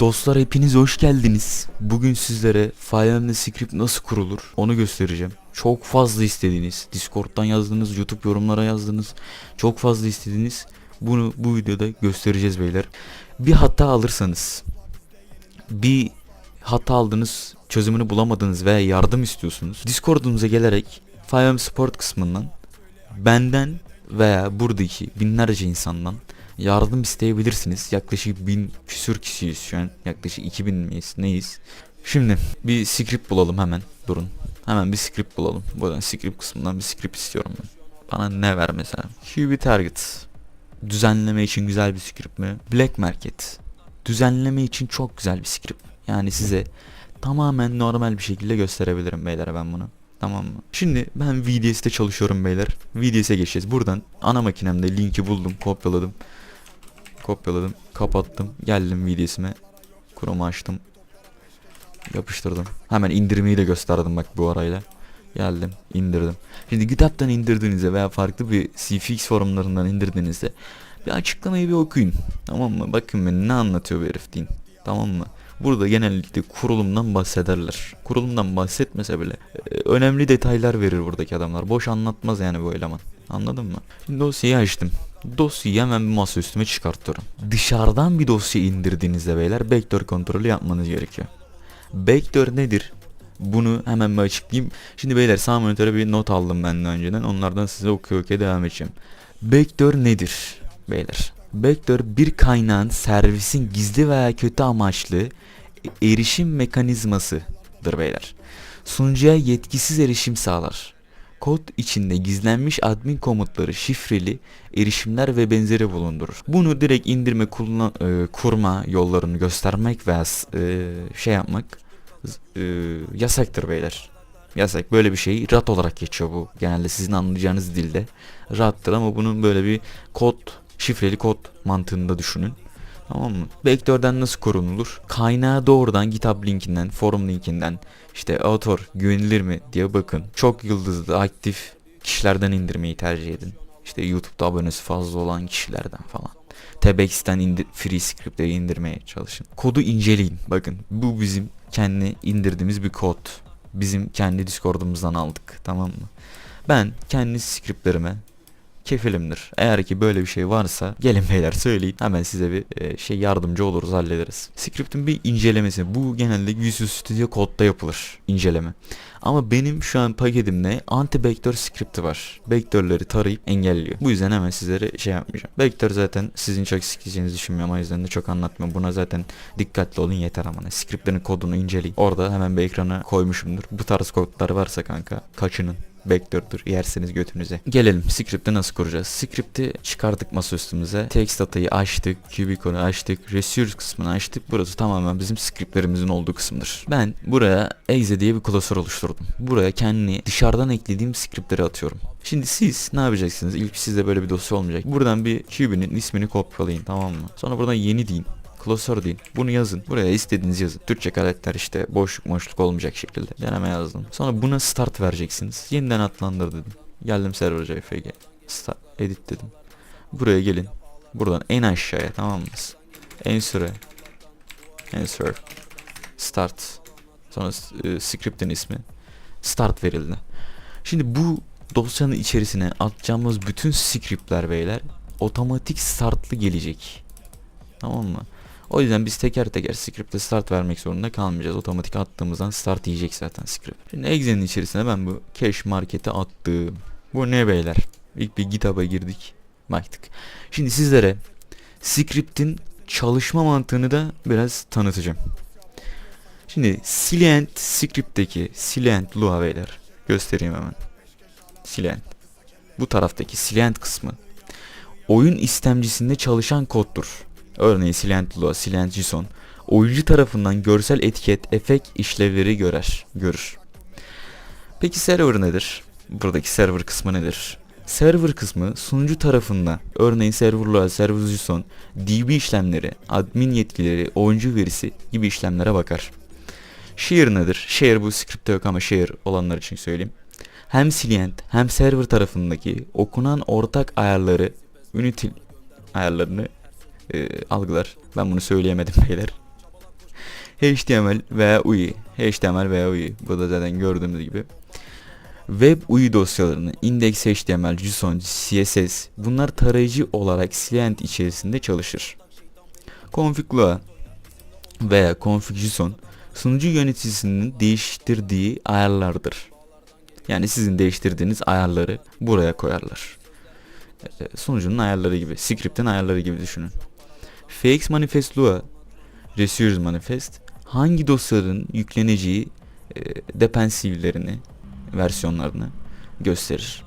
Dostlar hepiniz hoş geldiniz. Bugün sizlere File'de script nasıl kurulur onu göstereceğim. Çok fazla istediğiniz, Discord'dan yazdığınız, YouTube yorumlara yazdığınız, çok fazla istediğiniz bunu bu videoda göstereceğiz beyler. Bir hata alırsanız, bir hata aldınız, çözümünü bulamadınız veya yardım istiyorsunuz. Discord'umuza gelerek File'm Support kısmından benden veya buradaki binlerce insandan yardım isteyebilirsiniz. Yaklaşık bin küsür kişiyiz şu an. Yaklaşık 2000 miyiz neyiz? Şimdi bir script bulalım hemen. Durun. Hemen bir script bulalım. Buradan script kısmından bir script istiyorum ben. Bana ne ver mesela? QB Target. Düzenleme için güzel bir script mi? Black Market. Düzenleme için çok güzel bir script. Yani size tamamen normal bir şekilde gösterebilirim beyler ben bunu. Tamam mı? Şimdi ben VDS'te çalışıyorum beyler. VDS'e geçeceğiz. Buradan ana makinemde linki buldum, kopyaladım. Kopyaladım, kapattım. Geldim VDS'ime. Chrome'u açtım. Yapıştırdım. Hemen indirmeyi de gösterdim bak bu arayla. Geldim, indirdim. Şimdi GitHub'tan indirdiğinizde veya farklı bir CFX forumlarından indirdiğinizde bir açıklamayı bir okuyun. Tamam mı? Bakın beni ne anlatıyor bu herif deyin. Tamam mı? Burada genellikle kurulumdan bahsederler. Kurulumdan bahsetmese bile e, önemli detaylar verir buradaki adamlar. Boş anlatmaz yani bu eleman. Anladın mı? Şimdi dosyayı açtım. Dosyayı hemen bir masa üstüme çıkartıyorum. Dışarıdan bir dosya indirdiğinizde beyler backdoor kontrolü yapmanız gerekiyor. Backdoor nedir? Bunu hemen bir açıklayayım. Şimdi beyler sağ monitöre bir not aldım ben de önceden. Onlardan size okuyor okuya devam edeceğim. Backdoor nedir beyler? Backdoor bir kaynağın servisin gizli veya kötü amaçlı erişim mekanizmasıdır beyler. Sunucuya yetkisiz erişim sağlar. Kod içinde gizlenmiş admin komutları, şifreli erişimler ve benzeri bulundurur. Bunu direkt indirme, kullan, e, kurma yollarını göstermek veya e, şey yapmak e, yasaktır beyler. Yasak böyle bir şey RAT olarak geçiyor bu. Genelde sizin anlayacağınız dilde RAT'tır ama bunun böyle bir kod, şifreli kod mantığında düşünün. Tamam mı? Backdoor'dan nasıl korunulur? Kaynağı doğrudan GitHub linkinden, forum linkinden, işte author güvenilir mi diye bakın. Çok yıldızlı, aktif kişilerden indirmeyi tercih edin. İşte YouTube'da abonesi fazla olan kişilerden falan. Tebex'ten indir, free scriptleri indirmeye çalışın. Kodu inceleyin. Bakın bu bizim kendi indirdiğimiz bir kod. Bizim kendi Discord'umuzdan aldık. Tamam mı? Ben kendi scriptlerime kefilimdir. Eğer ki böyle bir şey varsa gelin beyler söyleyin. Hemen size bir e, şey yardımcı oluruz hallederiz. Script'in bir incelemesi. Bu genelde Visual Studio Code'da yapılır inceleme. Ama benim şu an paketimde anti backdoor script'i var. Backdoor'ları tarayıp engelliyor. Bu yüzden hemen sizlere şey yapmayacağım. Backdoor zaten sizin çok sikeceğinizi düşünmüyorum. O yüzden de çok anlatmıyorum. Buna zaten dikkatli olun yeter ama. Script'lerin kodunu inceleyin. Orada hemen bir ekrana koymuşumdur. Bu tarz kodlar varsa kanka kaçının backdoor'dur yerseniz götünüze. Gelelim script'i nasıl kuracağız? Script'i çıkardık masa üstümüze. Text datayı açtık. Cubicone'u açtık. Resource kısmını açtık. Burası tamamen bizim scriptlerimizin olduğu kısımdır. Ben buraya exe diye bir klasör oluşturdum. Buraya kendi dışarıdan eklediğim scriptleri atıyorum. Şimdi siz ne yapacaksınız? İlk sizde böyle bir dosya olmayacak. Buradan bir Cube'nin ismini kopyalayın tamam mı? Sonra buradan yeni deyin klasör deyin. Bunu yazın. Buraya istediğiniz yazın. Türkçe karakter işte boşluk boşluk olmayacak şekilde. Deneme yazdım. Sonra buna start vereceksiniz. Yeniden adlandır dedim. Geldim server JFG. Start, edit dedim. Buraya gelin. Buradan en aşağıya tamam mı? En süre. En süre. Start. Sonra e, script'in ismi. Start verildi. Şimdi bu dosyanın içerisine atacağımız bütün scriptler beyler otomatik startlı gelecek. Tamam mı? O yüzden biz teker teker script'e start vermek zorunda kalmayacağız. Otomatik attığımızdan start yiyecek zaten script. Şimdi Exe'nin içerisine ben bu cache market'e attım. Bu ne beyler? İlk bir GitHub'a girdik. Baktık. Şimdi sizlere script'in çalışma mantığını da biraz tanıtacağım. Şimdi Silent script'teki Silent Lua beyler göstereyim hemen. Silent. Bu taraftaki Silent kısmı oyun istemcisinde çalışan koddur. Örneğin Silent Lua, Silent JSON oyuncu tarafından görsel etiket, efekt işlevleri görer, görür. Peki server nedir? Buradaki server kısmı nedir? Server kısmı sunucu tarafından örneğin server Lua, server JSON, DB işlemleri, admin yetkileri, oyuncu verisi gibi işlemlere bakar. Share nedir? Share bu scriptte yok ama share olanlar için söyleyeyim. Hem silient hem server tarafındaki okunan ortak ayarları Unity ayarlarını e, algılar. Ben bunu söyleyemedim beyler. HTML veya UI. HTML veya UI. Bu da zaten gördüğümüz gibi. Web UI dosyalarını index HTML, JSON, CSS bunlar tarayıcı olarak client içerisinde çalışır. Config Lua veya config JSON sunucu yöneticisinin değiştirdiği ayarlardır. Yani sizin değiştirdiğiniz ayarları buraya koyarlar. E, Sunucunun ayarları gibi, script'in ayarları gibi düşünün. FX Manifest Lua, Resource Manifest hangi dosyaların yükleneceği e, depensivlerini, versiyonlarını gösterir.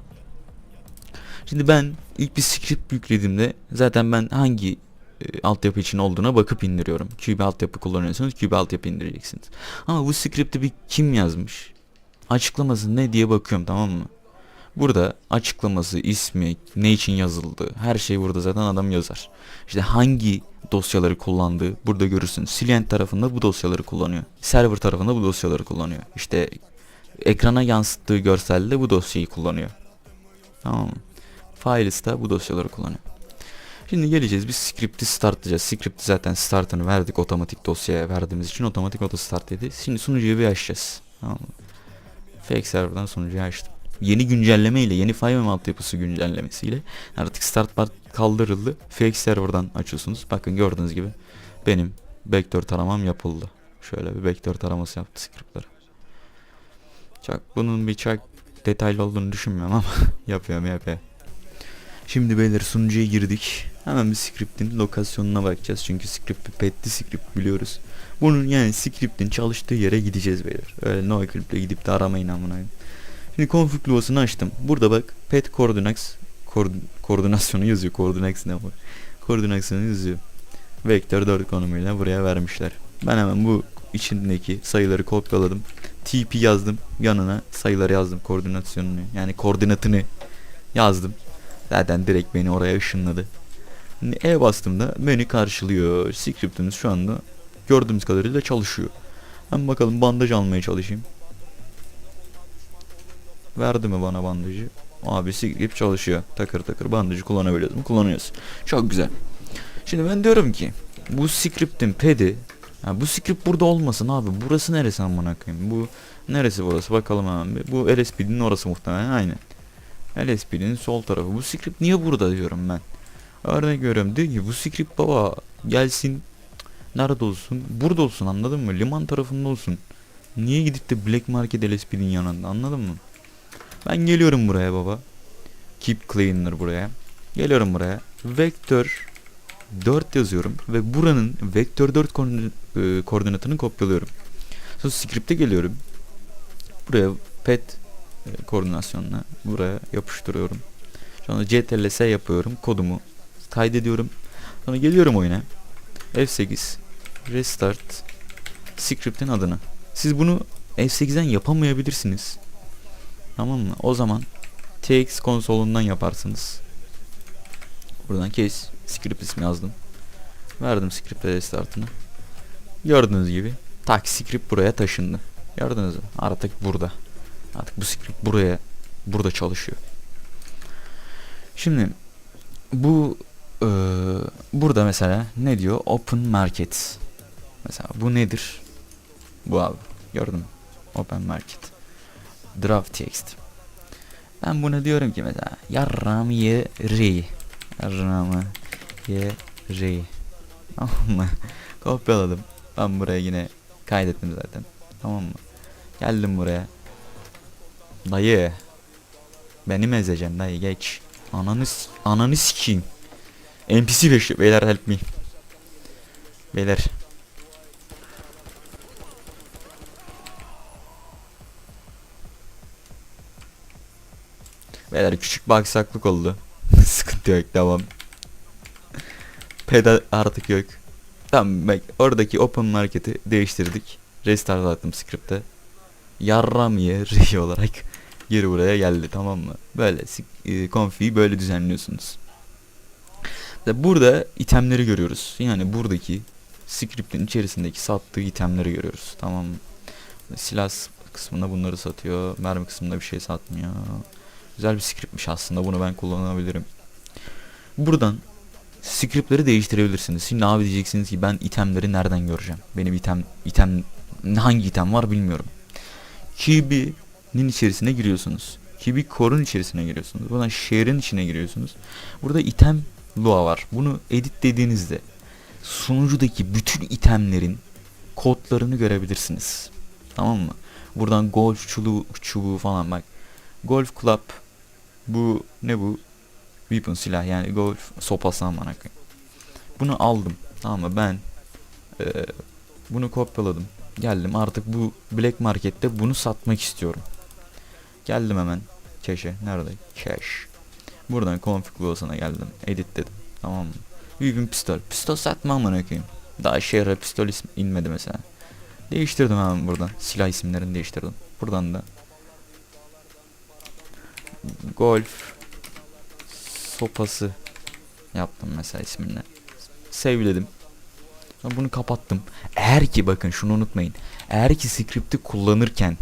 Şimdi ben ilk bir script yüklediğimde zaten ben hangi e, altyapı için olduğuna bakıp indiriyorum. Qt altyapı kullanıyorsanız Qt altyapı indireceksiniz. Ama bu script'i bir kim yazmış? Açıklaması ne diye bakıyorum tamam mı? Burada açıklaması, ismi, ne için yazıldı, her şey burada zaten adam yazar. İşte hangi dosyaları kullandığı burada görürsünüz. Client tarafında bu dosyaları kullanıyor. Server tarafında bu dosyaları kullanıyor. İşte ekrana yansıttığı görselde bu dosyayı kullanıyor. Tamam mı? Files da bu dosyaları kullanıyor. Şimdi geleceğiz biz script'i startlayacağız. Script'i zaten startını verdik otomatik dosyaya verdiğimiz için otomatik auto start dedi. Şimdi sunucuyu bir açacağız. Tamam mı? Fake server'dan sunucuyu açtım. Yeni güncelleme ile yeni FileMem altyapısı güncellemesiyle artık start bar kaldırıldı. Fake server'dan açıyorsunuz. Bakın gördüğünüz gibi benim vektör taramam yapıldı. Şöyle bir vektör taraması yaptı script'ları. Çok bunun bir çok detaylı olduğunu düşünmüyorum ama yapıyorum yapıyorum. Şimdi beyler sunucuya girdik. Hemen bir script'in lokasyonuna bakacağız. Çünkü script bir petli script biliyoruz. Bunun yani script'in çalıştığı yere gideceğiz beyler. Öyle no clip'le gidip de aramayın amına. Şimdi config luvasını açtım. Burada bak pet coordinates koord- koordinasyonu yazıyor. Coordinates ne bu? Koordinasyonu yazıyor. Vektör 4 konumuyla buraya vermişler. Ben hemen bu içindeki sayıları kopyaladım. TP yazdım. Yanına sayıları yazdım koordinasyonunu. Yani koordinatını yazdım. Zaten direkt beni oraya ışınladı. Şimdi E bastığımda menü karşılıyor. Scriptimiz şu anda gördüğümüz kadarıyla çalışıyor. Ben bakalım bandaj almaya çalışayım. Verdi mi bana bandajı? Abi script çalışıyor. Takır takır bandajı kullanabiliyoruz mu? Kullanıyoruz. Çok güzel. Şimdi ben diyorum ki bu script'in pedi ha, bu script burada olmasın abi. Burası neresi amına koyayım? Bu neresi burası? Bakalım hemen. Bu LSPD'nin orası muhtemelen aynı. LSPD'nin sol tarafı. Bu script niye burada diyorum ben. Örnek veriyorum diyor ki bu script baba gelsin nerede olsun? Burada olsun anladın mı? Liman tarafında olsun. Niye gidip de Black Market LSPD'nin yanında anladın mı? Ben geliyorum buraya baba. Keep cleaner buraya. Geliyorum buraya. Vektör 4 yazıyorum ve buranın vektör 4 koordin- e, koordinatını kopyalıyorum. Sonra script'e geliyorum. Buraya pet e, koordinasyonuna buraya yapıştırıyorum. Sonra ctls yapıyorum. Kodumu kaydediyorum. Sonra geliyorum oyuna. F8 restart script'in adını. Siz bunu F8'den yapamayabilirsiniz. Tamam mı? O zaman TX konsolundan yaparsınız. Buradan case script ismi yazdım. Verdim script'e restartını. Gördüğünüz gibi tak script buraya taşındı. Gördünüz mü? Artık burada. Artık bu script buraya burada çalışıyor. Şimdi bu eee, burada mesela ne diyor? Open market. Mesela bu nedir? Bu abi. Gördün mü? Open market. Draft text. Ben buna diyorum ki mesela yarram ye ri. Yarramı ye ri. Tamam mı? Kopyaladım. Ben buraya yine kaydettim zaten. Tamam mı? Geldim buraya. Dayı. Beni mi ezeceksin dayı geç. Ananı, ananı sikeyim. NPC beşi beyler help me. Beyler. Beyler küçük bir aksaklık oldu. Sıkıntı yok devam. Pedal artık yok. Tamam bak oradaki open market'i değiştirdik. Restart attım script'e. Yarram ye re olarak geri buraya geldi tamam mı? Böyle e, config'i böyle düzenliyorsunuz. Burada itemleri görüyoruz. Yani buradaki script'in içerisindeki sattığı itemleri görüyoruz. Tamam? Silah kısmında bunları satıyor. Mermi kısmında bir şey satmıyor. Güzel bir scriptmiş aslında. Bunu ben kullanabilirim. Buradan scriptleri değiştirebilirsiniz. Şimdi abi diyeceksiniz ki ben itemleri nereden göreceğim? Benim item item hangi item var bilmiyorum. Kibi'nin içerisine giriyorsunuz. Kibi Core'un içerisine giriyorsunuz. Buradan share'in içine giriyorsunuz. Burada item lua var. Bunu edit dediğinizde sunucudaki bütün itemlerin kodlarını görebilirsiniz. Tamam mı? Buradan golf çubuğu, çubuğu falan bak. Golf club bu ne bu? Weapon silah yani golf sopası aman koyayım. Bunu aldım. Tamam mı? Ben eee, bunu kopyaladım. Geldim artık bu black markette bunu satmak istiyorum. Geldim hemen cache'e. Nerede? Cache. Buradan config laws'una geldim. Edit dedim. Tamam mı? Weapon pistol. Pistol satma amına koyayım. Daha şehre pistol inmedi mesela. Değiştirdim hemen buradan. Silah isimlerini değiştirdim. Buradan da Golf sopası yaptım mesela ismini. Sevledim. Sonra bunu kapattım. Eğer ki bakın şunu unutmayın. Eğer ki script'i kullanırken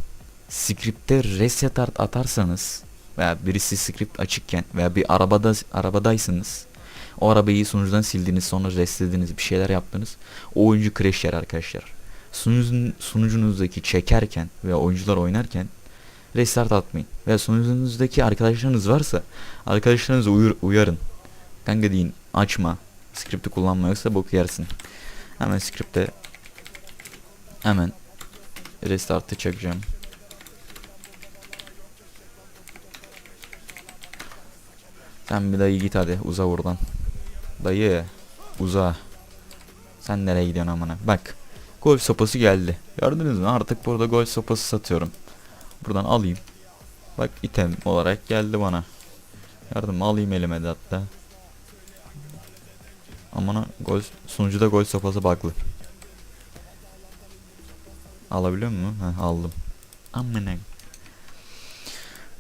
script'te reset art atarsanız veya birisi script açıkken veya bir arabada arabadaysanız o arabayı sunucudan sildiniz sonra restlediniz bir şeyler yaptınız. O oyuncu crash yer arkadaşlar. Sunucun, sunucunuzdaki çekerken veya oyuncular oynarken restart atmayın. Veya sunucunuzdaki arkadaşlarınız varsa arkadaşlarınızı uyur, uyarın. Kanka deyin açma. Script'i kullanma yoksa bok yersin. Hemen script'e hemen restart'ı çakacağım. Sen bir dayı git hadi uza buradan. Dayı uza. Sen nereye gidiyorsun amına? Bak. Golf sopası geldi. Gördünüz mü? Artık burada golf sopası satıyorum. Buradan alayım. Bak item olarak geldi bana. Yardım alayım elime de hatta. Amına gol sunucuda gol sopası baklı. Alabiliyor musun? Heh, aldım. Amına.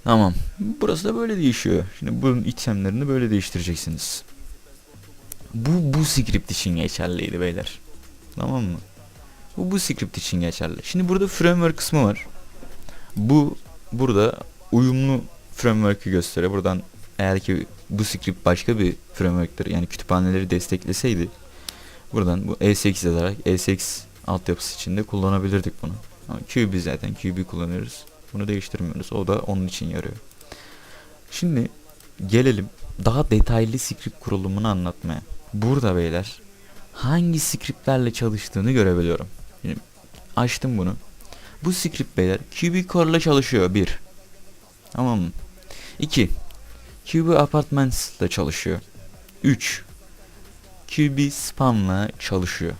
Tamam. Burası da böyle değişiyor. Şimdi bunun itemlerini böyle değiştireceksiniz. Bu bu script için geçerliydi beyler. Tamam mı? Bu bu script için geçerli. Şimdi burada framework kısmı var. Bu burada uyumlu framework'ü gösteriyor. Buradan eğer ki bu script başka bir framework'tır yani kütüphaneleri destekleseydi buradan bu ESX yazarak ESX altyapısı içinde kullanabilirdik bunu. Ama QB zaten QB kullanıyoruz. Bunu değiştirmiyoruz. O da onun için yarıyor. Şimdi gelelim daha detaylı script kurulumunu anlatmaya. Burada beyler hangi scriptlerle çalıştığını görebiliyorum. Şimdi açtım bunu. Bu script beyler QB Core ile çalışıyor. Bir. Tamam mı? 2. QB Apartments ile çalışıyor. 3. QB Spam'la çalışıyor.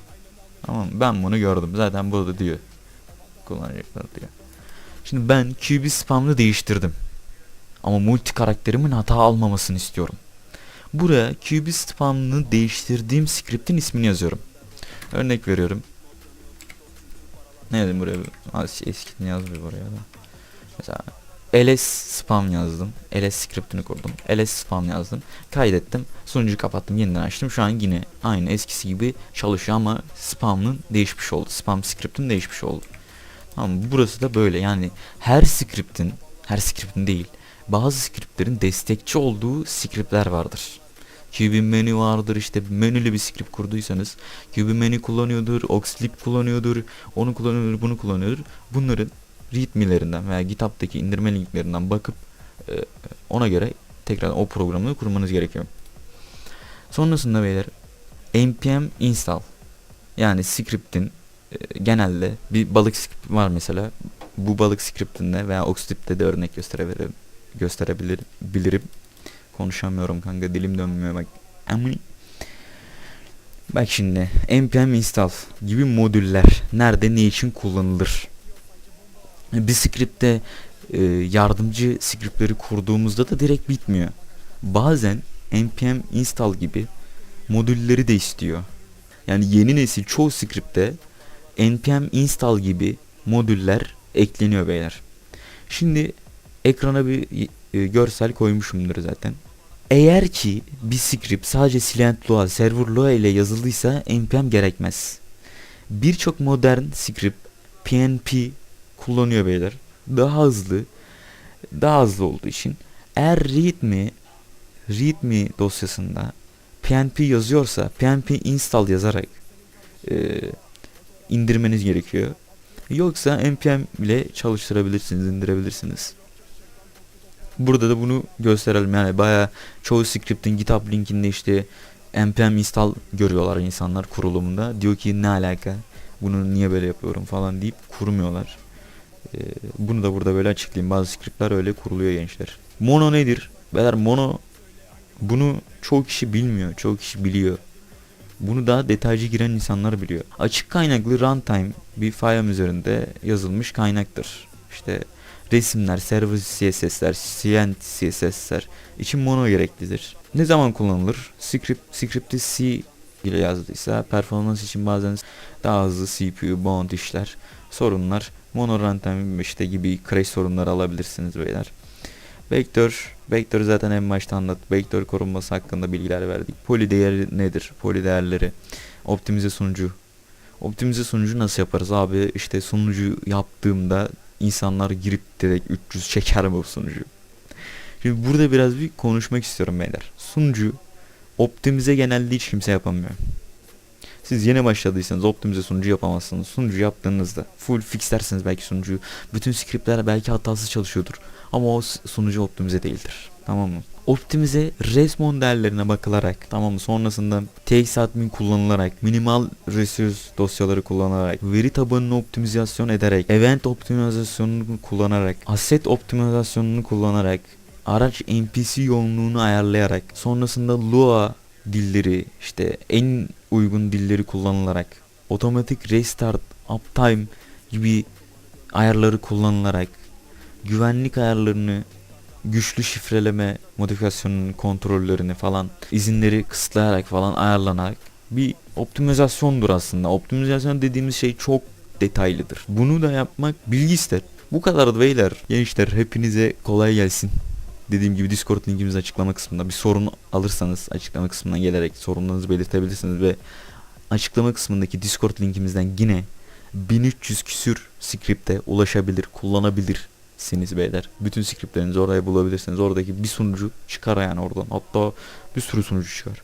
Tamam? Ben bunu gördüm. Zaten burada diyor. Kullanacaklar diyor. Şimdi ben QB Spam'lı değiştirdim. Ama multi karakterimin hata almamasını istiyorum. Buraya QB Spam'lı değiştirdiğim script'in ismini yazıyorum. Örnek veriyorum. Ne yazayım buraya? Az eskini yaz bir buraya da. Mesela ls spam yazdım. ls scriptini kurdum. ls spam yazdım. Kaydettim. Sunucuyu kapattım. Yeniden açtım. Şu an yine aynı eskisi gibi çalışıyor ama spam'ın değişmiş oldu. Spam script'im değişmiş oldu. Tamam? Burası da böyle. Yani her script'in her script'in değil. Bazı script'lerin destekçi olduğu script'ler vardır. QB menü vardır işte menülü bir script kurduysanız QB menü kullanıyordur, Oxlib kullanıyordur, onu kullanıyordur, bunu kullanıyordur. Bunların readme'lerinden veya GitHub'daki indirme linklerinden bakıp e, ona göre tekrar o programı kurmanız gerekiyor. Sonrasında beyler npm install yani script'in e, genelde bir balık script var mesela. Bu balık scriptinde veya Oxlib'de de örnek gösterebilirim. Gösterebilirim. Konuşamıyorum kanka dilim dönmüyor bak. Bak şimdi npm install gibi modüller nerede ne için kullanılır? Bir script'te e, yardımcı scriptleri kurduğumuzda da direkt bitmiyor. Bazen npm install gibi modülleri de istiyor. Yani yeni nesil çoğu script'te npm install gibi modüller ekleniyor beyler. Şimdi ekrana bir e, görsel koymuşumdur zaten. Eğer ki bir script sadece silent Lua, server Lua ile yazılıysa npm gerekmez. Birçok modern script PNP kullanıyor beyler. Daha hızlı, daha hızlı olduğu için eğer readme readme dosyasında PNP yazıyorsa PNP install yazarak e, indirmeniz gerekiyor. Yoksa npm ile çalıştırabilirsiniz, indirebilirsiniz. Burada da bunu gösterelim yani bayağı çoğu script'in GitHub linkinde işte npm install görüyorlar insanlar kurulumunda. Diyor ki ne alaka? Bunu niye böyle yapıyorum falan deyip kurmuyorlar. Ee, bunu da burada böyle açıklayayım. Bazı scriptler öyle kuruluyor gençler. Mono nedir? Beyler mono bunu çoğu kişi bilmiyor. Çoğu kişi biliyor. Bunu daha detaycı giren insanlar biliyor. Açık kaynaklı runtime bir file üzerinde yazılmış kaynaktır. İşte resimler, server CSS'ler, CN CSS'ler için mono gereklidir. Ne zaman kullanılır? Script, script'i C ile yazdıysa performans için bazen daha hızlı CPU, bound işler, sorunlar, mono runtime işte gibi crash sorunları alabilirsiniz beyler. Vektör, vektör zaten en başta anlattık. Vektör korunması hakkında bilgiler verdik. Poli değeri nedir? Poli değerleri. Optimize sunucu. Optimize sunucu nasıl yaparız abi? İşte sunucu yaptığımda insanlar girip direkt 300 çeker mi bu sunucu? Şimdi burada biraz bir konuşmak istiyorum beyler. Sunucu optimize genelde hiç kimse yapamıyor. Siz yeni başladıysanız optimize sunucu yapamazsınız. Sunucu yaptığınızda full fixlersiniz belki sunucuyu. Bütün scriptler belki hatasız çalışıyordur. Ama o sunucu optimize değildir. Tamam mı? Optimize resmon değerlerine bakılarak tamam mı? Sonrasında txadmin kullanılarak, minimal resource dosyaları kullanarak, veri tabanını optimizasyon ederek, event optimizasyonunu kullanarak, asset optimizasyonunu kullanarak, araç NPC yoğunluğunu ayarlayarak, sonrasında Lua dilleri işte en uygun dilleri kullanılarak, otomatik restart, uptime gibi ayarları kullanılarak, güvenlik ayarlarını güçlü şifreleme modifikasyonunun kontrollerini falan izinleri kısıtlayarak falan ayarlanarak bir optimizasyondur aslında. Optimizasyon dediğimiz şey çok detaylıdır. Bunu da yapmak bilgi ister. Bu kadar beyler. Gençler hepinize kolay gelsin. Dediğim gibi Discord linkimiz açıklama kısmında. Bir sorun alırsanız açıklama kısmına gelerek sorunlarınızı belirtebilirsiniz ve açıklama kısmındaki Discord linkimizden yine 1300 küsür script'e ulaşabilir, kullanabilirsiniz beyler. Bütün scriptlerinizi oraya bulabilirsiniz. Oradaki bir sunucu çıkar yani oradan. Hatta bir sürü sunucu çıkar.